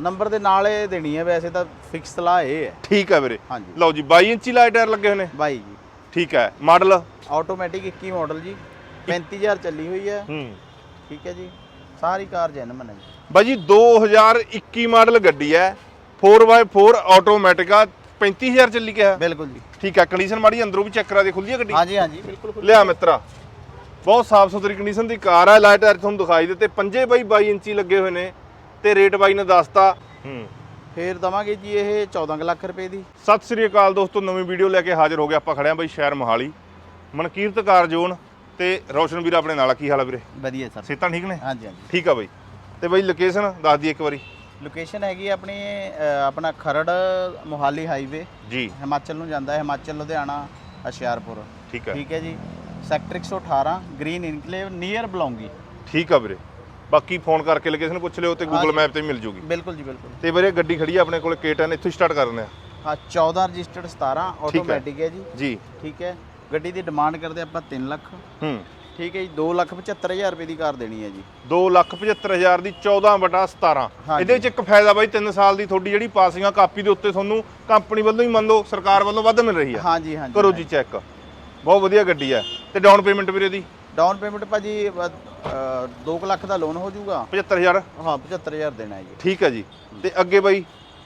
Number ਦੇ ਨਾਲ ਇਹ ਦੇਣੀ ਹੈ ਵੈਸੇ ਤਾਂ ਫਿਕਸ ਸਲਾਹ ਇਹ ਹੈ। ਠੀਕ ਹੈ ਵੀਰੇ। ਹਾਂਜੀ। ਲਓ ਜੀ 22 ਇੰਚੀ ਲਾਈਟ ਟਾਇਰ ਲੱਗੇ ਹੋਏ ਨੇ। ਬਾਈ ਜੀ। ਠੀਕ ਹੈ ਮਾਡਲ? ਆਟੋਮੈਟਿਕ 21 ਮਾਡਲ ਜੀ। 35000 ਚੱਲੀ ਹੋਈ ਹੈ। ਹੂੰ। ਠੀਕ ਹੈ ਜੀ। ਸਾਰੀ ਕਾਰ ਜੈਨਮਨ ਹੈ ਜੀ। ਬਾਈ ਜੀ 2021 ਮਾਡਲ ਗੱਡੀ ਹੈ। 4x4 ਆਟੋਮੈਟਿਕ ਆ। 35000 ਚੱਲੀ ਕਿਹਾ ਬਿਲਕੁਲ ਜੀ। ਠੀਕ ਹੈ ਕੰਡੀਸ਼ਨ ਮਾੜੀ ਅੰਦਰੋਂ ਵੀ ਚੈੱਕ ਕਰਾ ਦੇ ਖੁੱਲੀ ਹੈ ਗੱਡੀ? ਹਾਂਜੀ ਹਾਂਜੀ ਬਿਲਕੁਲ ਖੁੱਲ੍ਹ- ਲਿਆ ਮਿੱਤਰਾ। ਬਹੁਤ ਸਾਫ਼ ਸੁਥਰੀ ਕੰਡੀਸ਼ਨ ਦੀ ਕਾਰ ਹੈ। ਲਾਈਟ ਟਾਇਰ ਤੁਹਾਨੂੰ ਦਿਖਾਈ ਦਿੱਤੇ। ਪੰਜੇ ਬਾਈ 22 ਇੰਚੀ ਲੱਗੇ ਹੋਏ ਨੇ। ਤੇ ਰੇਟ ਬਾਈ ਨੇ ਦੱਸਤਾ। ਹੂੰ। ਫੇਰ ਦਵਾਂਗੇ ਜੀ ਇਹ 14 ਕੁ ਲੱਖ ਰੁਪਏ ਦੀ। ਸਤਿ ਸ੍ਰੀ ਅਕਾਲ ਦੋਸਤੋ ਨਵੀਂ ਵੀਡੀਓ ਲੈ ਕੇ ਹਾਜ਼ਰ ਹੋ ਗਏ ਆਪਾਂ ਖੜਿਆ ਬਾਈ ਸ਼ਹਿਰ ਮੋਹਾਲੀ। ਮਨਕੀਰਤ ਕਾਰ ਜ਼ੋਨ ਤੇ ਰੌਸ਼ਨ ਵੀਰ ਆਪਣੇ ਨਾਲ ਆ ਕੀ ਹਾਲ ਆ ਵੀਰੇ? ਵਧੀਆ ਸਰ। ਸਿਹਤਾਂ ਠੀਕ ਨੇ? ਹਾਂਜੀ ਹਾਂਜੀ। ਠੀਕ ਆ ਬਾਈ। ਤੇ ਬਾਈ ਲੋਕੇਸ਼ਨ ਦੱਸ ਦੀ ਇੱਕ ਵਾਰੀ। ਲੋਕੇਸ਼ਨ ਹੈਗੀ ਆਪਣੀ ਆਪਣਾ ਖਰੜ ਮੋਹਾਲੀ ਹਾਈਵੇ ਜੀ। ਹਿਮਾਚਲ ਨੂੰ ਜਾਂਦਾ ਹੈ ਹਿਮਾਚਲ ਲੁਧਿਆਣਾ ਹੁਸ਼ਿਆਰਪੁਰ। ਠੀਕ ਹੈ। ਠੀਕ ਹੈ ਜੀ। Sector 118 green enclave near Balongi ਠੀਕ ਆ ਵੀਰੇ। ਬਾਕੀ ਫੋਨ ਕਰਕੇ ਲੋਕੇਸ਼ਨ ਪੁੱਛ ਲਿਓ ਤੇ ਗੂਗਲ। ਮੈਪ ਤੇ ਮਿਲ ਜੂਗੀ। ਬਿਲਕੁਲ ਜੀ ਬਿਲਕੁਲ। ਤੇ ਵੀਰੇ ਗੱਡੀ ਖੜੀ ਆ ਆਪਣੇ ਕੋਲ K10 ਇੱਥੋਂ ਸਟਾਰਟ ਕਰਦੇ ਆ। ਹਾਂ 14 ਰਜਿਸਟਰਡ 17 ਆਟੋਮੈਟਿਕ ਹੈ। ਜੀ। ਜੀ। ਠੀਕ ਹੈ। ਗੱਡੀ ਦੀ ਡਿਮਾਂਡ ਕਰਦੇ ਆਪਾਂ 3 ਲੱਖ। ਹੂੰ। ਠੀਕ ਹੈ ਜੀ 2 ਲੱਖ 75000 ਰੁਪਏ ਦੀ ਕਾਰ ਦੇਣੀ ਹੈ ਜੀ। 275000 ਦੀ 14 ਬਟਾ 17 ਹਾਂਜੀ। ਇਹਦੇ ਵਿੱਚ ਇੱਕ ਫਾਇਦਾ ਬਾਈ 3 ਸਾਲ ਦੀ ਤੁਹਾਡੀ ਜਿਹੜੀ ਪਾਸਿੰਗ ਆ ਕਾਪੀ ਦੇ ਉੱਤੇ ਤੁਹਾਨੂੰ ਕੰਪਨੀ ਵੱਲੋਂ ਹੀ ਮੰਨ ਲਓ ਸਰਕਾਰ ਵੱਲੋਂ ਵੱਧ ਮਿਲ ਰਹੀ ਆ। ਹਾਂਜੀ ਹਾਂਜੀ ਕਰੋ ਜੀ ਚੈੱਕ ਬਹੁਤ ਵਧੀਆ ਗੱਡੀ ਆ। ਤੇ ਡਾਊਨ ਪੇਮੈਂਟ ਵੀਰੇ ਦੀ? ਡਾਊਨ ਪੇਮੈਂਟ ਭਾਜੀ 2 ਲੱਖ ਦਾ ਲੋਨ ਹੋ ਜਾਊਗਾ। 75000 ਹਾਂ 75000 ਦੇਣਾ ਹੈ ਜੀ। ਠੀਕ ਹੈ ਜੀ। ਤੇ ਅੱਗੇ ਬਾਈ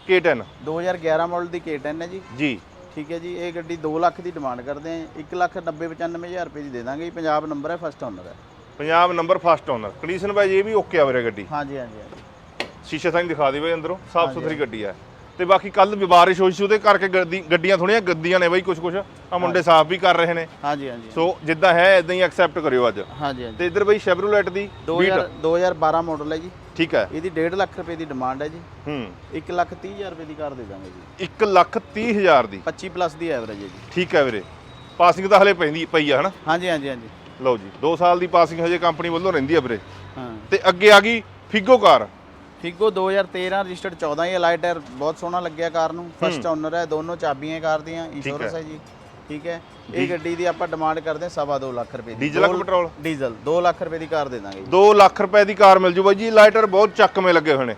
K10 2011 ਮਾਡਲ ਦੀ K10 ਹੈ ਜੀ। ਜੀ। ਠੀਕ ਹੈ ਜੀ ਇਹ ਗੱਡੀ 2 ਲੱਖ ਦੀ ਡਿਮਾਂਡ ਕਰਦੇ ਆ 1 ਲੱਖ 90 95000 ਰੁਪਏ ਦੀ ਦੇ ਦਾਂਗੇ ਜੀ। ਪੰਜਾਬ ਨੰਬਰ ਹੈ ਫਸਟ ਓਨਰ ਹੈ। Punjab number first owner condition ਬਾਈ ਇਹ ਵੀ ਓਕੇ ਆ ਵੀਰੇ ਗੱਡੀ। ਹਾਂਜੀ ਹਾਂਜੀ ਹਾਂਜੀ। ਸ਼ੀਸ਼ੇ ਸਾਈਂ ਦਿਖਾ ਦੇ ਬਾਈ ਅੰਦਰੋਂ। ਸਾਫ਼ ਸੁਥਰੀ ਗੱਡੀ ਆ ਤੇ ਬਾਕੀ ਕੱਲ ਬਾਰਿਸ਼ ਹੋਈ ਸੀ ਉਹਦੇ ਕਰਕੇ ਗੱਡੀ- ਗੱਡੀਆਂ ਥੋੜੀਆਂ ਗੱਦੀਆਂ ਨੇ ਬਾਈ ਕੁਝ ਕੁਝ ਆ ਮੁੰਡੇ ਸਾਫ਼ ਵੀ ਕਰ ਰਹੇ ਨੇ। ਹਾਂਜੀ ਹਾਂਜੀ। ਸੋ ਜਿੱਦਾਂ ਹੈ ਇਦਾਂ ਹੀ ਐਕਸੈਪਟ ਕਰਿਓ ਅੱਜ। ਹਾਂਜੀ ਹਾਂਜੀ। ਤੇ ਇੱਧਰ ਬਈ ਸ਼ੈਵਰੋਲੇਟ ਦੀ 2000 2012 ਮਾਡਲ ਹੈ ਜੀ। ਠੀਕ ਹੈ। ਇਹਦੀ 1.5 ਲੱਖ ਰੁਪਏ ਦੀ ਡਿਮਾਂਡ ਹੈ ਜੀ। ਹੂੰ। 1 ਲੱਖ 30000 ਰੁਪਏ ਦੀ ਕਾਰ ਦੇ ਦਾਂਗੇ ਜੀ। 1 ਲੱਖ 30 ਹਜ਼ਾਰ ਦੀ। 25 ਪਲੱਸ ਦੀ ਐਵਰੇਜ ਹੈ ਜੀ। ਠੀਕ ਹੈ ਵੀਰੇ। ਪਾਸਿੰਗ ਤਾਂ ਹਲੇ ਪੈਂਦੀ ਪਈ ਆ ਹਨਾ? ਹਾਂਜੀ ਹਾਂਜੀ ਹਾਂਜੀ। ਲਓ ਜੀ 2 ਸਾਲ ਦੀ ਪਾਸਿੰਗ ਹਜੇ ਕੰਪਨੀ ਵੱਲੋਂ ਰਹਿੰਦੀ ਆ ਵੀਰੇ। ਹਾਂ। ਤੇ ਅੱਗੇ ਆ ਗਈ ਫਿਗੋ ਕਾਰ। ਫਿਗੋ 2013 ਰਜਿਸਟਰਡ 14 ਹੀ ਲਾਈਟ ਟਾਇਰ ਬਹੁਤ ਸੋਹਣਾ ਲੱਗਿਆ ਕਾਰ ਨੂੰ। ਫਸਟ ਓਨਰ ਹੈ ਦੋਨੋਂ ਚਾਬੀਆਂ ਕਾਰ ਦੀਆਂ ਇੰਸ਼ੋਰੈਂਸ ਹੈ। ਜੀ। ਠੀਕ ਹੈ। ਇਹ ਗੱਡੀ ਦੀ ਆਪਾਂ ਡਿਮਾਂਡ ਕਰਦੇ ਹਾਂ ਸਵਾ ਦੋ ਲੱਖ ਰੁਪਏ ਦੀ। ਡੀਜ਼ਲ ਕਿ ਪੈਟਰੋਲ? ਡੀਜ਼ਲ 2 ਲੱਖ ਰੁਪਏ ਦੀ ਕਾਰ ਦੇ ਦਾਂਗੇ ਜੀ। 2 ਲੱਖ ਰੁਪਏ ਦੀ ਕਾਰ ਮਿਲ ਜੂ ਬਾਈ ਜੀ। ਲਾਈਟਰ ਬਹੁਤ ਚੱਕਵੇਂ ਲੱਗੇ ਹੋਏ ਨੇ।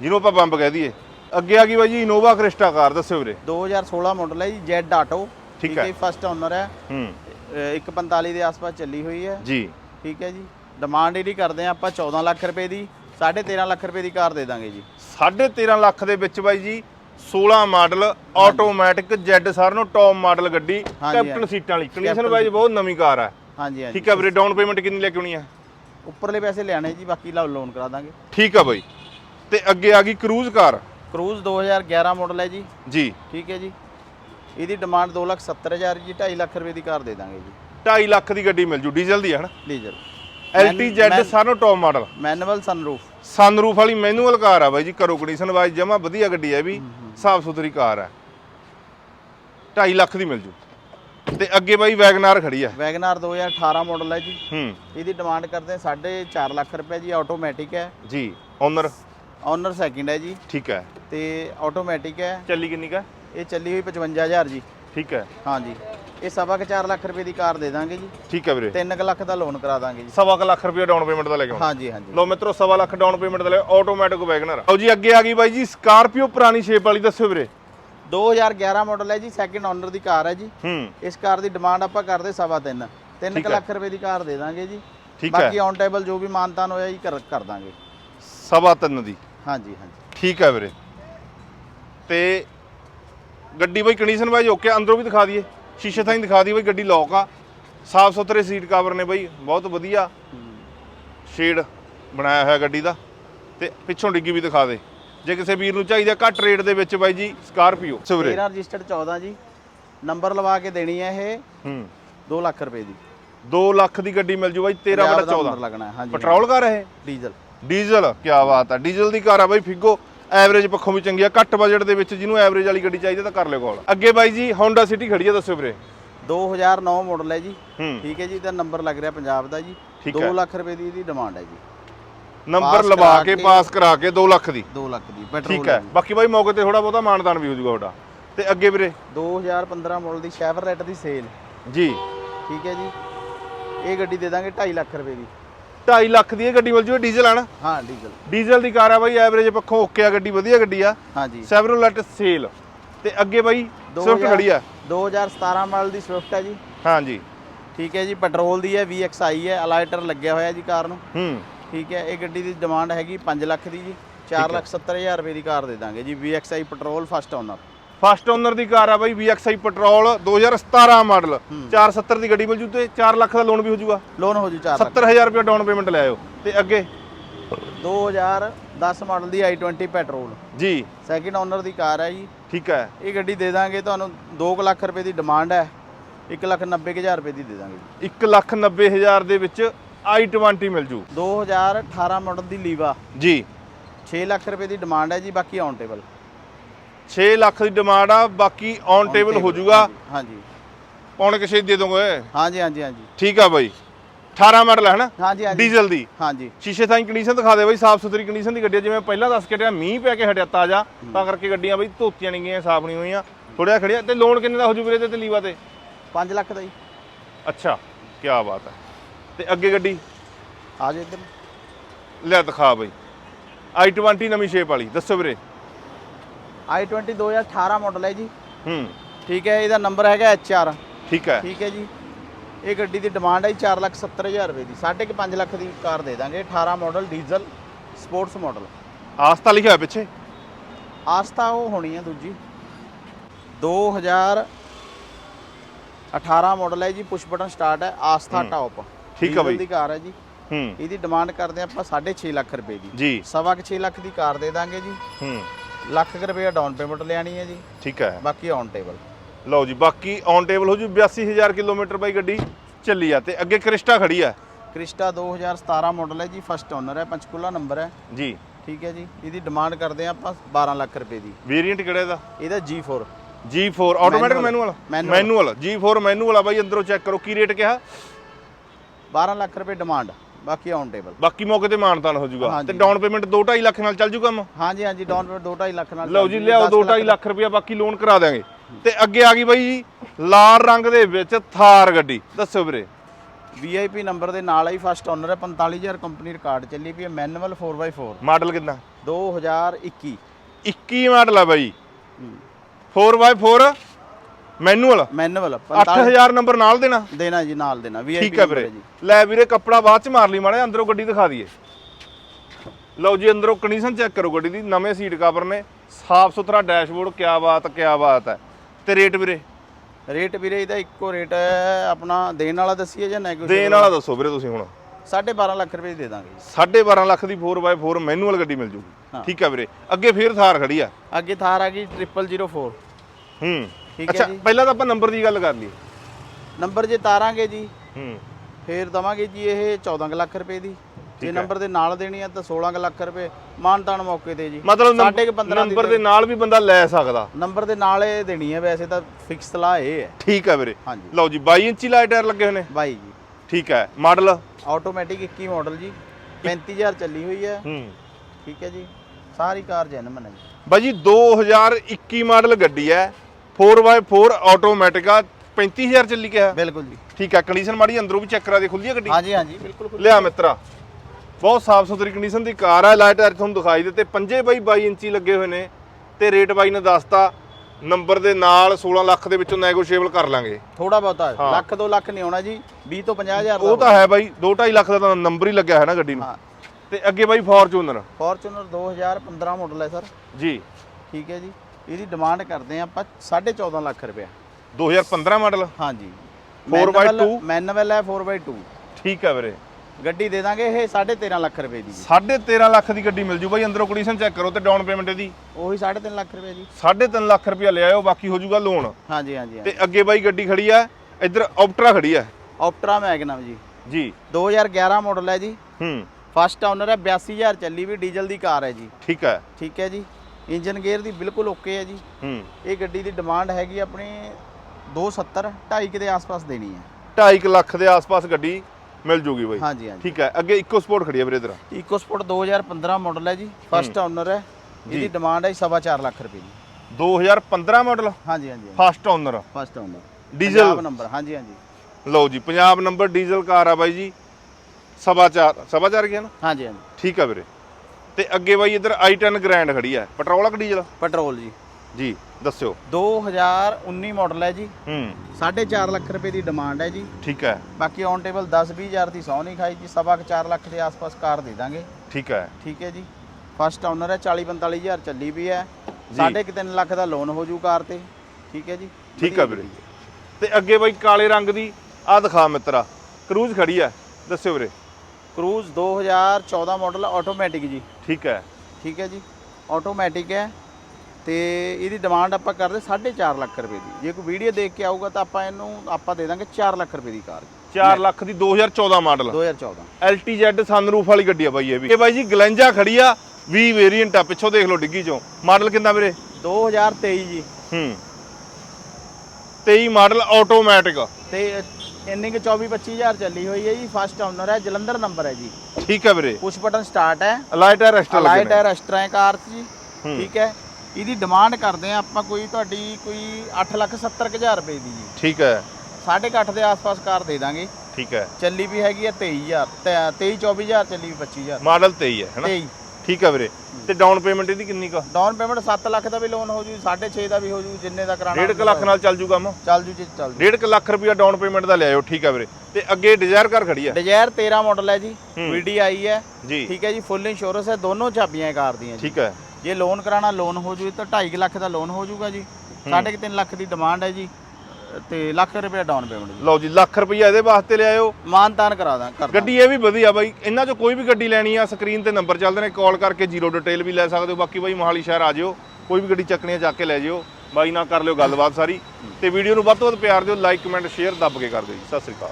ਜਿਹਨੂੰ ਆਪਾਂ ਬੰਬ ਕਹਿ ਦਈਏ। ਅੱਗੇ ਆ ਗਈ ਬਾਈ ਜੀ ਇਨੋਵਾ ਕ੍ਰਿਸਟਾ ਕਾਰ ਦੱਸਿਓ ਵੀਰੇ। 2016 ਮਾਡਲ ਹੈ ਜੀ ਜੈਡ ਆਟੋ ਠੀਕ ਹੈ। ਫਸਟ ਓਨਰ ਹੈ। ਹੂੰ। ਅ, 145 ਦੇ ਆਸ-ਪਾਸ ਚੱਲੀ ਹੋਈ ਹੈ। ਜੀ। ਠੀਕ ਹੈ ਜੀ। ਡਿਮਾਂਡ ਇਹਦੀ ਕਰਦੇ ਹਾਂ ਆਪਾਂ 14 ਲੱਖ ਰੁਪਏ ਦੀ। 13.5 ਲੱਖ ਰੁਪਏ ਦੀ ਕਾਰ ਦੇ ਦਾਂਗੇ ਜੀ। 13.5 ਲੱਖ ਦੇ ਵਿੱਚ ਬਾਈ ਜੀ 16 ਮਾਡਲ ਆਟੋਮੈਟਿਕ ਜੈਡ ਸਾਰ ਨੂੰ ਟੌਪ ਮਾਡਲ ਗੱਡੀ ਕੈਪਟਨ। ਸੀਟਾਂ ਵਾਲੀ। ਕੰਡੀਸ਼ਨ ਬਾਈ ਜੀ ਬਹੁਤ ਨਵੀਂ ਕਾਰ ਹੈ ਹਾਂਜੀ ਹਾਂਜੀ। ਠੀਕ ਹੈ ਵੀਰੇ ਡਾਊਨ ਪੇਮੈਂਟ ਕਿੰਨੀ ਲੈ ਕੇ ਆਉਣੀ ਆ? ਉੱਪਰਲੇ ਪੈਸੇ ਲਿਆਣੇ ਜੀ ਬਾਕੀ ਲੋਨ ਕਰਾ ਦਾਂਗੇ। ਠੀਕ ਆ ਬਾਈ। ਤੇ ਅੱਗੇ ਆ ਗਈ ਕਰੂਜ਼ ਕਾਰ। ਕਰੂਜ਼ 2011 ਮਾਡਲ ਹੈ ਜੀ। ਜੀ। ਠੀਕ ਹੈ ਜੀ। ਇਹਦੀ ਡਿਮਾਂਡ 2,70,000 ਜੀ 2.5 ਲੱਖ ਰੁਪਏ ਦੀ ਕਾਰ ਦੇ ਦਾਂਗੇ ਜੀ। 2.5 ਲੱਖ ਦੀ ਗੱਡੀ ਮਿਲ ਜੂ ਡੀਜ਼ਲ ਦੀ ਹੈ ਨਾ? Diesel. Z ਸਾਰਨੋ top model manual sunroof sunroof ਵਾਲੀ ਮੈਨੂਅਲ ਕਾਰ ਆ ਬਾਈ ਜੀ ਕਰੋ ਕੰਡੀਸ਼ਨ ਵਾਈਜ਼ ਜਮਾ ਵਧੀਆ ਗੱਡੀ ਹੈ ਵੀ ਸਾਫ਼ ਸੁਥਰੀ ਕਾਰ ਹੈ 2.5 ਲੱਖ ਦੀ ਮਿਲ ਜੂ। ਤੇ ਅੱਗੇ ਬਾਈ ਵੈਗਨਾਰ ਖੜੀ ਆ। ਵੈਗਨਾਰ 2018 ਮਾਡਲ ਹੈ ਜੀ। ਹੂੰ। ਇਹਦੀ ਡਿਮਾਂਡ ਕਰਦੇ 4.5 ਲੱਖ ਰੁਪਏ ਜੀ ਆਟੋਮੈਟਿਕ ਹੈ। ਜੀ ਓਨਰ ਓਨਰ ਸੈਕਿੰਡ ਹੈ ਜੀ। ਠੀਕ ਹੈ। ਤੇ ਆਟੋਮੈਟਿਕ ਹੈ। ਚੱਲੀ ਕਿੰਨੀ ਕਾ ਇਹ ਚੱਲੀ ਹੋਈ 55000 ਜੀ। ਠੀਕ ਹੈ। ਹਾਂਜੀ। ਇਹ ਸਵਾ ਕੁ 4 ਲੱਖ ਰੁਪਏ ਦੀ ਕਾਰ ਦੇ ਦਾਂਗੇ ਜੀ। ਠੀਕ ਹੈ ਵੀਰੇ। 3 ਲੱਖ ਦਾ ਲੋਨ ਕਰਾ ਦਾਂਗੇ ਜੀ। ਸਵਾ ਕੁ ਲੱਖ ਰੁਪਏ ਡਾਊਨ ਪੇਮੈਂਟ ਦਾ ਲੈ ਕੇ ਆਉਣਾ। ਹਾਂਜੀ ਹਾਂਜੀ। ਲੋ ਮਿੱਤਰੋ ਸਵਾ ਲੱਖ ਡਾਊਨ ਪੇਮੈਂਟ ਦਾ ਲੈ ਆਟੋਮੈਟਿਕ ਵੈਗਨਰ ਆਓ ਜੀ ਅੱਗੇ ਆ ਗਈ ਬਾਈ ਜੀ ਸਕਾਰਪੀਓ ਪੁਰਾਣੀ ਸ਼ੇਪ ਵਾਲੀ ਦੱਸਿਓ ਵੀਰੇ। 2011 ਮਾਡਲ ਹੈ ਜੀ ਸੈਕਿੰਡ ਓਨਰ ਦੀ ਕਾਰ ਹੈ ਜੀ। ਹੂੰ। ਇਸ ਕਾਰ ਦੀ ਡਿਮਾਂਡ ਆਪਾਂ ਕਰਦੇ ਸਵਾ ਤਿੰਨ। 3 ਠੀਕ ਹੈ। ਲੱਖ ਰੁਪਏ ਦੀ ਕਾਰ ਦੇ ਦਾਂਗੇ ਜੀ। ਠੀਕ ਹੈ। ਬਾਕੀ ਔਨ ਟੇਬਲ ਜੋ ਵੀ ਮਾਨਤਾਨ ਹੋਇਆ ਜੀ ਕਰ ਕਰ ਦਾਂਗੇ। ਸਵਾ ਤਿੰਨ ਦੀ। ਹਾਂਜੀ ਹਾਂਜੀ। ਠੀਕ ਹੈ ਵੀਰੇ। ਤੇ ਗੱਡੀ ਬਈ ਕੰਡੀਸ਼ਨ ਵਾਈਜ਼ ਓਕੇ ਅੰਦਰੋਂ ਵੀ ਦਿਖਾ ਦਈਏ। ਸ਼ੀਸ਼ੇ ਥਾਈ ਦਿਖਾ ਦਈਏ ਬਈ ਗੱਡੀ ਲੌਕ ਆ। ਸਾਫ਼ ਸੁਥਰੇ ਸੀਟ ਕਵਰ ਨੇ ਬਈ ਬਹੁਤ ਵਧੀਆ ਸ਼ੇਡ ਬਣਾਇਆ ਹੋਇਆ ਗੱਡੀ ਦਾ ਤੇ ਪਿੱਛੋਂ ਡਿੱਗੀ ਵੀ ਦਿਖਾ ਦੇ। ਜੇ ਕਿਸੇ ਵੀਰ ਨੂੰ ਚਾਹੀਦਾ ਘੱਟ ਰੇਟ ਦੇ ਵਿੱਚ ਬਾਈ ਜੀ ਸਕਾਰਪੀਓ ਸਵਰੇ 13 ਰਜਿਸਟਰਡ 14 ਜੀ। ਨੰਬਰ ਲਵਾ ਕੇ ਦੇਣੀ ਹੈ ਇਹ। ਹੂੰ। 2 ਲੱਖ ਰੁਪਏ ਦੀ। 2 ਲੱਖ ਦੀ ਗੱਡੀ ਮਿਲ ਜੂ ਬਾਈ 13 ਪੰਜਾਬ ਬਟਾ ਦਾ 14 number ਲੱਗਣਾ ਹੈ ਹਾਂਜੀ। ਪੈਟਰੋਲ ਕਾਰ ਹੈ ਇਹ? ਡੀਜ਼ਲ। ਡੀਜ਼ਲ ਕੀ ਬਾਤ ਆ। ਡੀਜ਼ਲ ਦੀ ਕਾਰ ਆ ਬਾਈ ਫਿਗੋ। ਐਵਰੇਜ ਪੱਖੋਂ ਵੀ ਚੰਗੀ ਆ ਘੱਟ ਬਜਟ ਦੇ ਵਿੱਚ ਜਿਹਨੂੰ ਐਵਰੇਜ ਵਾਲੀ ਗੱਡੀ ਚਾਹੀਦੀ ਤਾਂ ਕਰ ਲਿਓ ਕਾਲ ਅੱਗੇ ਬਾਈ ਜੀ Honda City ਖੜੀ ਆ ਦੱਸਿਓ ਵੀਰੇ। 2009 ਮਾਡਲ ਹੈ ਜੀ। ਠੀਕ ਹੈ ਜੀ ਇਹਦਾ ਨੰਬਰ ਲੱਗ ਰਿਹਾ ਪੰਜਾਬ ਦਾ ਜੀ। ਠੀਕ 2 ਹੈ। ਲੱਖ ਰੁਪਏ ਦੀ ਇਹਦੀ ਡਿਮਾਂਡ ਹੈ ਜੀ। ਨੰਬਰ ਲਵਾ ਕੇ ਪਾਸ ਕਰਾ ਕੇ 2 ਲੱਖ ਦੀ। 2 ਲੱਖ ਦੀ ਪੈਟਰੋਲ ਠੀਕ ਹੈ। ਬਾਕੀ ਬਾਈ ਮੌਕੇ ਤੇ ਥੋੜਾ ਬਹੁਤਾ ਮਾਨਦਾਨ ਵੀ ਹੋ ਜੂਗਾ ਤੁਹਾਡਾ। ਤੇ ਅੱਗੇ ਵੀਰੇ? 2015 ਮਾਡਲ ਦੀ ਸ਼ੈਵਰਲੈਟ ਦੀ ਸੇਲ ਜੀ। ਠੀਕ ਹੈ ਜੀ। ਇਹ ਗੱਡੀ ਦੇ ਦਾਂਗੇ 2.5 ਲੱਖ ਰੁਪਏ ਦੀ। 2.5 ਲੱਖ ਦੀ ਇਹ ਗੱਡੀ ਮਿਲ ਜੂ ਇਹ ਡੀਜ਼ਲ ਆ ਨਾ ਹਾਂ ਡੀਜ਼ਲ। ਡੀਜ਼ਲ ਦੀ ਕਾਰ ਆ ਬਾਈ ਐਵਰੇਜ ਪੱਖੋਂ ਓਕੇ ਆ ਗੱਡੀ ਵਧੀਆ ਗੱਡੀ ਆ। ਹਾਂਜੀ ਸੈਵਰੋਲੈਟ ਸੇਲ ਤੇ ਅੱਗੇ ਬਾਈ ਸਵਿਫਟ ਖੜੀ ਆ। 2017 ਮਾਡਲ ਦੀ ਸਵਿਫਟ ਹੈ ਜੀ। ਹਾਂਜੀ ਠੀਕ ਹੈ ਜੀ ਪੈਟਰੋਲ ਦੀ ਹੈ VXI ਹੈ ਅਲਾਈਟਰ ਲੱਗਿਆ ਹੋਇਆ ਜੀ ਕਾਰ ਨੂੰ। ਹੂੰ। ਠੀਕ ਹੈ ਇਹ ਗੱਡੀ ਦੀ ਡਿਮਾਂਡ ਹੈਗੀ 5 ਲੱਖ ਦੀ ਜੀ। 4 ਲੱਖ 70 ਹਜ਼ਾਰ ਰੁਪਏ ਦੀ ਕਾਰ ਦੇ ਦਾਂਗੇ ਜੀ VXI petrol first owner first owner ਦੀ ਕਾਰ ਆ ਬਾਈ VXI ਪੈਟਰੋਲ 2017 ਮਾਡਲ। 470 ਦੀ ਗੱਡੀ ਮਿਲ ਜੂ ਤੇ 4 ਲੱਖ ਦਾ ਲੋਨ ਵੀ ਹੋ ਜੂਗਾ। ਲੋਨ ਹੋ ਜੂ 4 ਲੱਖ। 70000 ਰੁਪਏ ਡਾਊਨ ਪੇਮੈਂਟ ਲੈ ਆਇਓ। ਤੇ ਅੱਗੇ? 2010 ਮਾਡਲ ਦੀ i20 ਪੈਟਰੋਲ। ਜੀ। ਸੈਕਿੰਡ ਓਨਰ ਦੀ ਕਾਰ ਹੈ ਜੀ। ਠੀਕ ਹੈ। ਇਹ ਗੱਡੀ ਦੇ ਦਾਂਗੇ ਤੁਹਾਨੂੰ 2 ਲੱਖ ਰੁਪਏ ਦੀ ਡਿਮਾਂਡ ਹੈ। 1 ਲੱਖ 90 ਹਜ਼ਾਰ ਰੁਪਏ ਦੀ ਦੇ ਦਾਂਗੇ 1 ਲੱਖ 90 ਹਜ਼ਾਰ ਦੇ ਵਿੱਚ i20 ਮਿਲ ਜੂ। 2018 ਮਾਡਲ ਦੀ ਲੀਵਾ ਜੀ। 6 ਲੱਖ ਰੁਪਏ ਦੀ ਡਿਮਾਂਡ ਹੈ ਜੀ ਬਾਕੀ ਔਨ ਟੇਬਲ 6 ਲੱਖ ਦੀ ਡਿਮਾਂਡ ਆ ਬਾਕੀ ਔਨ ਟੇਬਲ ਹੋ ਜੂਗਾ ਹਾਂਜੀ ਪੌਣੇ ਕਿਛੇ ਦੇ ਦੋਗੇ ਹਾਂਜੀ ਹਾਂਜੀ ਹਾਂਜੀ। ਠੀਕ ਆ ਬਾਈ। 18 ਮਾਡਲ ਹੈ ਨਾ ਹਾਂਜੀ ਹਾਂਜੀ। ਡੀਜ਼ਲ ਦੀ। ਹਾਂਜੀ। ਸ਼ੀਸ਼ੇ ਥਾਈ ਕੰਡੀਸ਼ਨ ਦਿਖਾ ਦੇ ਬਾਈ ਸਾਫ਼ ਸੁਥਰੀ ਕੰਡੀਸ਼ਨ ਦੀ ਗੱਡੀ। ਜਿਵੇਂ ਪਹਿਲਾਂ ਦੱਸ ਕੇ ਟਿਆ ਮੀਂਹ ਪੈ ਕੇ ਹਟਿਆ ਤਾਜ਼ਾ ਤਾਂ ਕਰਕੇ ਗੱਡੀਆਂ ਬਾਈ ਧੋਤੀਆਂ ਨਹੀਂ ਗਈਆਂ ਸਾਫ਼ ਨਹੀਂ ਹੋਈਆਂ। ਜਿਹਾ ਖੜੀਆਂ ਤੇ ਲੋਨ ਕਿੰਨੇ ਦਾ ਹੋ ਜੂ ਵੀਰੇ ਤੇ ਲੀਵਾ ਤੇ? 5 ਲੱਖ ਦਾ ਜੀ। ਅੱਛਾ ਕੀ ਬਾਤ ਹੈ ਤੇ ਅੱਗੇ ਗੱਡੀ? ਆ ਜਾਓ ਇੱਧਰ। ਲੈ ਦਿਖਾ ਬਾਈ। i20 ਨਵੀਂ ਸ਼ੇਪ ਵਾਲੀ ਦੱਸੋ ਵੀਰੇ। I20 2018 ਮਾਡਲ ਹੈ ਜੀ। ਹੂੰ। ਠੀਕ ਹੈ ਇਹਦਾ ਨੰਬਰ ਹੈਗਾ HR ਠੀਕ ਹੈ। ਠੀਕ ਹੈ ਜੀ। ਇਹ ਗੱਡੀ ਦੀ ਡਿਮਾਂਡ ਹੈ 4 ਲੱਖ 70 ਹਜ਼ਾਰ ਰੁਪਏ ਦੀ। ਸਾਢੇ ਕੁ 5 ਲੱਖ ਦੀ ਕਾਰ ਦੇ ਦਾਂਗੇ 18 model diesel sports model Asta ਲਿਖਿਆ ਹੋਇਆ ਪਿੱਛੇ। ਆਸਤਾ ਉਹ ਹੋਣੀ ਹੈ ਦੂਜੀ। 2018 ਮਾਡਲ ਹੈ ਜੀ ਪੁਸ਼ ਬਟਨ ਸਟਾਰਟ ਹੈ ਆਸਥਾ ਟਾਪ ਠੀਕ ਆ ਬਈ। ਦੀ ਕਾਰ ਹੈ ਜੀ। ਹੂੰ। ਇਹਦੀ ਡਿਮਾਂਡ ਕਰਦੇ ਆਪਾਂ 6.5 ਲੱਖ ਰੁਪਏ ਦੀ। ਜੀ। ਸਵਾ ਕੁ 6 ਲੱਖ ਦੀ ਕਾਰ ਦੇ ਦਾਂਗੇ ਜੀ। ਹੂੰ। ਲੱਖ ਕੁ ਰੁਪਏ ਡਾਊਨ ਪੇਮੈਂਟ ਲਿਆਣੀ ਹੈ ਜੀ। ਠੀਕ ਹੈ। ਬਾਕੀ ਔਨ ਟੇਬਲ ਲਓ ਜੀ ਬਾਕੀ ਔਨ ਟੇਬਲ ਹੋ ਜੂ 82000 ਕਿਲੋਮੀਟਰ ਬਾਈ ਗੱਡੀ ਚੱਲੀ ਆ ਤੇ ਅੱਗੇ ਕ੍ਰਿਸਟਾ ਖੜੀ ਆ। ਕ੍ਰਿਸਟਾ 2017 ਮਾਡਲ ਹੈ ਜੀ ਫਸਟ ਓਨਰ ਹੈ ਪੰਚਕੂਲਾ ਨੰਬਰ ਹੈ। ਜੀ। ਠੀਕ ਹੈ ਜੀ ਇਹਦੀ ਡਿਮਾਂਡ ਕਰਦੇ ਆ ਆਪਾਂ 12 ਲੱਖ ਰੁਪਏ ਦੀ। ਵੇਰੀਐਂਟ ਕਿਹੜਾ ਇਹਦਾ? ਇਹਦਾ G4 G4 automatic. Manual. Manual G4 manual ਆ ਬਾਈ ਅੰਦਰੋਂ ਚੈੱਕ ਕਰੋ ਕੀ ਰੇਟ ਕਿਹਾ? 12 ਲੱਖ ਰੁਪਏ ਡਿਮਾਂਡ ਬਾਕੀ ਔਨ ਟੇਬਲ ਬਾਕੀ ਮੌਕੇ ਤੇ ਮਾਨਤਾਨ ਹੋ ਜੂਗਾ ਹਾਂਜੀ। ਤੇ ਡਾਊਨ ਪੇਮੈਂਟ 2.5 ਲੱਖ ਨਾਲ ਚੱਲ ਜੂ ਕੰਮ? ਹਾਂਜੀ ਹਾਂਜੀ ਡਾਊਨ ਪੇਮੈਂਟ 2.5 ਲੱਖ ਨਾਲ ਲਓ ਜੀ ਲਿਆਓ 2.5 ਲੱਖ ਰੁਪਇਆ ਬਾਕੀ ਲੋਨ ਕਰਾ ਦਿਆਂਗੇ। ਤੇ ਅੱਗੇ ਆ ਗਈ ਬਾਈ ਜੀ ਲਾਲ ਰੰਗ ਦੇ ਵਿੱਚ ਥਾਰ ਗੱਡੀ। ਦੱਸੋ ਵੀਰੇ। ਵੀਆਈਪੀ ਨੰਬਰ ਦੇ ਨਾਲ ਹੀ ਫਸਟ ਓਨਰ ਹੈ 45000 ਕੰਪਨੀ ਰਿਕਾਰਡ ਚੱਲੀ ਪਈ ਹੈ ਮੈਨੂਅਲ 4x4 ਮਾਡਲ ਕਿੰਨਾ? 2021 21 ਮਾਡਲ ਆ ਬਾਈ। 4x4 manual. ਮੈਨੂਅਲ 8000 ਨੰਬਰ ਨਾਲ ਦੇਣਾ। ਦੇਣਾ ਜੀ ਨਾਲ ਦੇਣਾ ਵੀਆਈਪੀ ਠੀਕ ਹੈ ਵੀਰੇ। ਲੈ ਵੀਰੇ ਕੱਪੜਾ ਬਾਅਦ ਚ ਮਾਰ ਲਈ ਮਾੜੇ ਅੰਦਰੋਂ ਗੱਡੀ ਦਿਖਾ ਦਈਏ। ਲਓ ਜੀ ਅੰਦਰੋਂ ਕੰਡੀਸ਼ਨ ਚੈੱਕ ਕਰੋ ਗੱਡੀ ਦੀ ਨਵੇਂ ਸੀਟ ਕਵਰ ਨੇ। ਸਾਫ਼ ਸੁਥਰਾ ਡੈਸ਼ਬੋਰਡ ਕਿਆ ਬਾਤ ਕਿਆ ਬਾਤ ਹੈ। ਤੇ ਰੇਟ ਵੀਰੇ? ਰੇਟ ਵੀਰੇ ਇਹਦਾ ਇੱਕੋ ਰੇਟ ਹੈ ਆਪਣਾ ਦੇਣ ਵਾਲਾ ਦੱਸੀਏ ਜਾਂ ਨੈਗੋਸ਼ੀਏਬਲ ਦੇਣ ਵਾਲਾ ਦੱਸੋ ਵੀਰੇ ਤੁਸੀਂ ਹੁਣ। 12.5 ਲੱਖ ਰੁਪਏ ਦੀ ਦਾਂਗੇ ਜੀ। 12.5 ਲੱਖ ਦੀ 4x4 ਮੈਨੂਅਲ ਗੱਡੀ ਮਿਲ ਜੂਗੀ। ਠੀਕ ਹੈ ਵੀਰੇ। ਅੱਗੇ ਫੇਰ ਥਾਰ ਖੜੀ ਆ। ਅੱਗੇ ਥਾਰ ਆ ਗਈ 0004 ਹੂੰ। ਠੀਕ ਹੈ ਅੱਛਾ ਜੀ। ਪਹਿਲਾਂ ਤਾਂ ਆਪਾਂ ਨੰਬਰ ਦੀ ਗੱਲ ਕਰ ਲਈਏ। ਨੰਬਰ ਜੇ ਤਾਰਾਂਗੇ ਜੀ ਹੂੰ। ਫੇਰ ਦਵਾਂਗੇ ਜੀ ਇਹ 14 ਕੁ ਲੱਖ ਰੁਪਏ ਦੀ। ਜੇ। ਨੰਬਰ ਦੇ ਨਾਲ ਦੇਣੀ ਆ ਤਾਂ 16 ਕੁ ਲੱਖ ਰੁਪਏ ਮਾਨਤਾਨ ਮੌਕੇ ਤੇ ਜੀ। ਮਤਲਬ ਸਾਢੇ ਕੁ 15 ਨੰਬਰ ਦੇ ਨਾਲ ਵੀ ਬੰਦਾ ਲੈ ਸਕਦਾ। ਨੰਬਰ ਦੇ ਨਾਲ ਇਹ ਦੇਣੀ ਹੈ ਵੈਸੇ ਤਾਂ ਫਿਕਸ ਤਲਾ ਇਹ ਹੈ। ਠੀਕ ਹੈ ਵੀਰੇ। ਹਾਂਜੀ। ਲਓ ਜੀ 22 ਇੰਚੀ ਲਾਈਟ ਟਾਇਰ ਲੱਗੇ ਹੋਏ ਨੇ। ਬਾਈ ਜੀ। ਠੀਕ ਹੈ ਮਾਡਲ। ਆਟੋਮੈਟਿਕ 21 ਮਾਡਲ ਜੀ। 35000 ਚੱਲੀ ਹੋਈ ਹੈ। ਹੂੰ। ਠੀਕ ਹੈ ਜੀ। ਸਾਰੀ ਕਾਰ ਜੈਨੂਨ ਹੈ ਜੀ। ਬਾਈ ਜੀ 2021 ਮਾਡਲ ਗੱਡੀ ਹੈ। 4x4 ਆਟੋਮੈਟਿਕ ਆ 35000 ਚੱਲੀ ਕਿਹਾ ਬਿਲਕੁਲ ਜੀ। ਠੀਕ ਹੈ ਕੰਡੀਸ਼ਨ ਮਾੜੀ ਅੰਦਰੋਂ ਵੀ ਚੈੱਕ ਕਰਾ ਦੇ ਖੁੱਲੀ ਹੈ ਗੱਡੀ? ਹਾਂਜੀ ਹਾਂਜੀ ਬਿਲਕੁਲ ਖੁੱਲ੍ਹ- ਲਿਆ ਮਿੱਤਰਾ। ਬਹੁਤ ਸਾਫ਼ ਸੁਥਰੀ ਕੰਡੀਸ਼ਨ ਦੀ ਕਾਰ ਹੈ ਲਾਈਟ ਟਾਇਰ ਤੁਹਾਨੂੰ ਦਿਖਾਈ ਦਿੱਤੇ ਪੰਜੇ ਬਾਈ 22 ਇੰਚੀ ਲੱਗੇ ਹੋਏ ਨੇ ਤੇ ਰੇਟ ਬਾਈ ਨੇ ਦੱਸਤਾ ਨੰਬਰ ਦੇ ਨਾਲ 16 ਲੱਖ ਦੇ ਵਿੱਚੋਂ ਨੈਗੋਸ਼ੀਏਬਲ ਕਰ ਲਾਂਗੇ। ਥੋੜਾ ਬਹੁਤਾ ਹੈ। ਹਾਂ। ਲੱਖ 2 ਲੱਖ ਨਹੀਂ ਆਉਣਾ ਜੀ 20 ਤੋਂ 50000 ਉਹ ਤਾਂ ਹੈ ਬਾਈ 2.5 ਲੱਖ ਦਾ ਤਾਂ ਨੰਬਰ ਹੀ ਲੱਗਿਆ ਹੈ ਨਾ ਗੱਡੀ ਨੂੰ। ਹਾਂ। ਤੇ ਅੱਗੇ ਬਾਈ ਫੋਰਚੂਨਰ ਫੋਰਚੂਨਰ 2015 ਮਾਡਲ ਹੈ ਸਰ। ਜੀ। ਠੀਕ ਹੈ ਜੀ। ਇਹਦੀ ਡਿਮਾਂਡ ਕਰਦੇ ਆ ਆਪਾਂ 14.5 ਲੱਖ ਰੁਪਏ 2015 ਮਾਡਲ ਹਾਂਜੀ। 4x2 ਮੈਨੂਅਲ ਹੈ 4x2 ਠੀਕ ਹੈ ਵੀਰੇ। ਗੱਡੀ ਦੇ ਦਾਂਗੇ ਇਹ 13.5 ਲੱਖ ਰੁਪਏ ਦੀ। ਜੀ 13.5 ਲੱਖ ਦੀ ਗੱਡੀ ਮਿਲ ਜੂ ਬਾਈ ਅੰਦਰੋਂ ਕੰਡੀਸ਼ਨ ਚੈੱਕ ਕਰੋ ਤੇ ਡਾਊਨ ਪੇਮੈਂਟ ਇਹਦੀ। ਉਹੀ 3.5 ਲੱਖ ਰੁਪਏ ਦੀ। 3.5 ਲੱਖ ਰੁਪਇਆ ਲਿਆਇਓ ਬਾਕੀ ਹੋ ਜੂਗਾ ਲੋਨ ਹਾਂਜੀ ਹਾਂਜੀ ਹਾਂਜੀ। ਤੇ ਅੱਗੇ ਬਾਈ ਗੱਡੀ ਖੜੀ ਆ ਇੱਧਰ ਆਪਟਰਾ ਖੜੀ ਆ। ਆਪਟਰਾ ਮੈਗਨਮ ਜੀ। ਜੀ। 2011 ਮਾਡਲ ਹੈ ਜੀ। ਹੂੰ। ਫਸਟ ਓਨਰ ਹੈ 82000 ਚੱਲੀ ਵੀ ਡੀਜ਼ਲ ਦੀ ਕਾਰ ਹੈ ਜੀ। ਠੀਕ ਹੈ। ਠੀਕ ਹੈ ਜੀ। ਇੰਜਨ ਗੇਅਰ ਦੀ ਬਿਲਕੁਲ ਓਕੇ ਹੈ ਜੀ। ਹੂੰ। ਇਹ ਗੱਡੀ ਦੀ ਡਿਮਾਂਡ ਹੈਗੀ ਆਪਣੀ 270 2.5 ਦੇ ਆਸ-ਪਾਸ ਦੇਣੀ ਹੈ। 2.5 ਲੱਖ ਦੇ ਆਸ-ਪਾਸ ਗੱਡੀ ਮਿਲ ਜੂਗੀ ਬਾਈ। ਹਾਂਜੀ ਹਾਂਜੀ। ਠੀਕ ਹੈ ਅੱਗੇ ਇਕੋ ਸਪੋਰਟ ਖੜੀ ਆ ਵੀਰੇ ਇਧਰ। ਇਕੋ ਸਪੋਰਟ 2015 ਮਾਡਲ ਹੈ ਜੀ ਫਸਟ ਓਨਰ ਹੈ। ਇਹਦੀ ਡਿਮਾਂਡ ਹੈ 4.5 ਲੱਖ ਰੁਪਏ ਦੀ। 2015 ਮਾਡਲ? ਹਾਂਜੀ ਹਾਂਜੀ first owner. First owner. Diesel. Number ਹਾਂਜੀ ਹਾਂਜੀ। ਲਓ ਜੀ ਪੰਜਾਬ ਨੰਬਰ ਡੀਜ਼ਲ ਕਾਰ ਆ ਬਾਈ ਜੀ। ਸਵਾ ਚਾਰ ਸਵਾ ਚਾਰ ਗਿਆ ਨਾ? ਹਾਂਜੀ ਹਾਂਜੀ। ਠੀਕ ਆ ਵੀਰੇ। ਤੇ ਅੱਗੇ ਬਾਈ ਇੱਧਰ i10 ਗ੍ਰੈਂਡ ਖੜੀ ਆ। ਪੈਟਰੋਲ ਆ ਕਿ ਡੀਜ਼ਲ ਪੈਟਰੋਲ ਜੀ। ਜੀ ਦੱਸਿਓ। 2019 ਮਾਡਲ ਹੈ ਜੀ। ਹੂੰ। 4.5 ਲੱਖ ਰੁਪਏ ਦੀ ਡਿਮਾਂਡ ਹੈ ਜੀ। ਠੀਕ ਹੈ। ਬਾਕੀ ਔਨ ਟੇਬਲ 10 ਹਜ਼ਾਰ ਦੀ ਸੌ ਨਹੀਂ ਖਾਈ ਜੀ। ਸਵਾ ਕੁ 4 ਲੱਖ ਦੇ ਆਸ-ਪਾਸ ਕਾਰ ਦੇ ਦਾਂਗੇ। ਠੀਕ ਹੈ। ਠੀਕ ਹੈ ਜੀ। ਫਸਟ ਓਨਰ ਹੈ 40 45 ਹਜ਼ਾਰ ਚੱਲੀ ਵੀ ਹੈ। ਸਾਢੇ ਕੁ ਤਿੰਨ ਲੱਖ ਦਾ ਲੋਨ ਹੋ ਜੂ ਕਾਰ ਤੇ। ਠੀਕ ਹੈ ਜੀ। ਠੀਕ ਆ ਵੀਰੇ। ਤੇ ਅੱਗੇ ਬਾਈ ਕਾਲੇ ਰੰਗ ਦੀ ਆ ਦਿਖਾ ਮਿੱਤਰਾ। ਕਰੂਜ਼ ਖੜੀ ਆ ਦੱਸਿਓ ਵੀਰੇ। ਕਰੂਜ਼ 2014 ਮਾਡਲ ਆਟੋਮੈਟਿਕ ਜੀ। ਠੀਕ ਹੈ। ਠੀਕ ਹੈ ਜੀ। ਆਟੋਮੈਟਿਕ ਹੈ ਤੇ ਇਹਦੀ ਡਿਮਾਂਡ ਆਪਾਂ ਕਰਦੇ 4.5 ਲੱਖ ਰੁਪਏ ਦੀ। ਜੇ ਕੋਈ ਵੀਡੀਓ ਦੇਖ ਕੇ ਆਊਗਾ ਤਾਂ ਆਪਾਂ ਇਹਨੂੰ ਆਪਾਂ ਦੇ ਦਾਂਗੇ 4 ਲੱਖ ਰੁਪਏ ਦੀ ਕਾਰ। 4 ਲੱਖ ਦੀ 2014 ਮਾਡਲ 2014 LTZ ਸਨਰੂਫ ਵਾਲੀ ਗੱਡੀ ਆ ਬਾਈ ਇਹ ਵੀ। ਇਹ ਬਾਈ ਜੀ ਗਲੈਂਜਾ ਖੜੀ ਆ 20 ਵੇਰੀਐਂਟ ਆ ਪਿੱਛੋਂ ਦੇਖ ਲਓ ਡਿੱਗੀ ਚੋਂ। ਮਾਡਲ ਕਿੰਨਾ ਵੀਰੇ? 2023 ਜੀ। ਹੂੰ। 23 ਮਾਡਲ ਆਟੋਮੈਟਿਕ ਤੇ ਕਿ 24 25000 ਚੱਲੀ ਹੋਈ ਹੈ ਜੀ ਫਸਟ ਓਨਰ ਹੈ ਜਲੰਧਰ ਨੰਬਰ ਹੈ ਜੀ। ਠੀਕ ਹੈ ਵੀਰੇ। ਪੁਸ਼ ਬਟਨ ਸਟਾਰਟ ਹੈ। ਲਾਈਟ ਹੈ ਰੈਸਟਰ ਲੱਗੇ ਲਾਈਟ ਨੇ। ਹੈ ਰੈਸਟਰਾਂ ਕਾਰ 'ਚ ਜੀ। ਠੀਕ ਹੈ। ਇਹਦੀ ਡਿਮਾਂਡ ਕਰਦੇ ਆ ਆਪਾਂ ਕੋਈ ਤੁਹਾਡੀ ਕੋਈ 8 ਲੱਖ 70 ਕੁ ਹਜ਼ਾਰ ਰੁਪਏ ਦੀ ਜੀ। ਠੀਕ ਹੈ। ਸਾਢੇ ਕੁ ਅੱਠ ਦੇ ਆਸ-ਪਾਸ ਕਾਰ ਦੇ ਦਾਂਗੇ। ਠੀਕ ਹੈ। ਚੱਲੀ ਵੀ ਹੈਗੀ ਹੈ 23000 23 24000 ਚੱਲੀ ਵੀ 25000 ਮਾਡਲ 23 ਹੈ ਹੈਨਾ 23 ਠੀਕ ਹੈ ਵੀਰੇ। ਤੇ ਡਾਊਨ ਪੇਮੈਂਟ ਇਹਦੀ ਕਿੰਨੀ ਕਾ ਡਾਊਨ ਪੇਮੈਂਟ 7 ਲੱਖ ਦਾ ਵੀ ਲੋਨ ਹੋ ਜੂ 6.5 ਦਾ ਵੀ ਹੋ ਜੂ ਜਿੰਨੇ ਦਾ ਕਰਾਣਾ 1.5 ਲੱਖ ਨਾਲ ਚੱਲ ਜੂ ਕੰਮ ਚੱਲ ਜੂ ਜੀ ਚੱਲ ਜੂ। 1.5 ਲੱਖ ਰੁਪਇਆ ਡਾਊਨ ਪੇਮੈਂਟ ਦਾ ਲਿਆਇਓ ਠੀਕ ਹੈ ਵੀਰੇ। ਤੇ ਅੱਗੇ ਡਿਜ਼ਾਇਰ ਕਾਰ ਖੜੀ ਆ? ਡਿਜ਼ਾਇਰ 13 ਮਾਡਲ ਹੈ ਜੀ ਹੂੰ। VDI ਹੈ ਠੀਕ ਹੈ ਜੀ ਫੁੱਲ ਇੰਸ਼ੋਰੈਂਸ ਹੈ ਦੋਨੋਂ ਚਾਬੀਆਂ ਕਾਰ ਦੀਆਂ ਠੀਕ ਹੈ। ਜੇ ਲੋਨ ਕਰਾਣਾ ਲੋਨ ਹੋ ਜੂ ਤਾਂ 2.5 ਲੱਖ ਦਾ ਲੋਨ ਹੋ ਜੂਗਾ ਜੀ। ਸਾਢੇ ਕੁ ਤਿੰਨ ਲੱਖ ਦੀ ਡਿਮਾਂਡ ਹੈ ਜੀ। ਤੇ ਲੱਖ ਰੁਪਏ ਡਾਊਨ ਪੇਮੈਂਟ ਜੀ ਲਓ ਜੀ ਲੱਖ ਰੁਪਇਆ ਇਹਦੇ ਵਾਸਤੇ ਲਿਆਇਓ। ਮਾਨ ਤਾਨ ਕਰਾ ਦਾਂ ਕਰ ਦਾਂ। ਗੱਡੀ ਇਹ ਵੀ ਵਧੀਆ ਬਾਈ ਇਹਨਾਂ ਚੋਂ ਕੋਈ ਵੀ ਗੱਡੀ ਲੈਣੀ ਆ ਸਕਰੀਨ ਤੇ ਨੰਬਰ ਚੱਲਦੇ ਨੇ ਕਾਲ ਕਰਕੇ ਜ਼ੀਰੋ ਡਿਟੇਲ ਵੀ ਲੈ ਸਕਦੇ ਹੋ। ਬਾਕੀ ਬਾਈ ਮੋਹਾਲੀ ਸ਼ਹਿਰ ਆ ਜਿਓ ਕੋਈ ਵੀ ਗੱਡੀ ਚੱਕਣੀ ਆ ਚੱਕ ਕੇ ਲੈ ਜਿਓ। ਬਾਈ ਨਾਲ ਕਰ ਲਿਓ ਗੱਲਬਾਤ ਸਾਰੀ। ਤੇ ਵੀਡੀਓ ਨੂੰ ਵੱਧ ਤੋਂ ਵੱਧ ਪਿਆਰ ਦਿਓ ਲਾਈਕ ਕਮੈਂਟ ਸ਼ੇਅਰ ਦੱਬ ਕੇ ਕਰ ਦਿਓ ਜੀ। ਸਤਿ ਸ੍ਰੀ ਅਕਾਲ।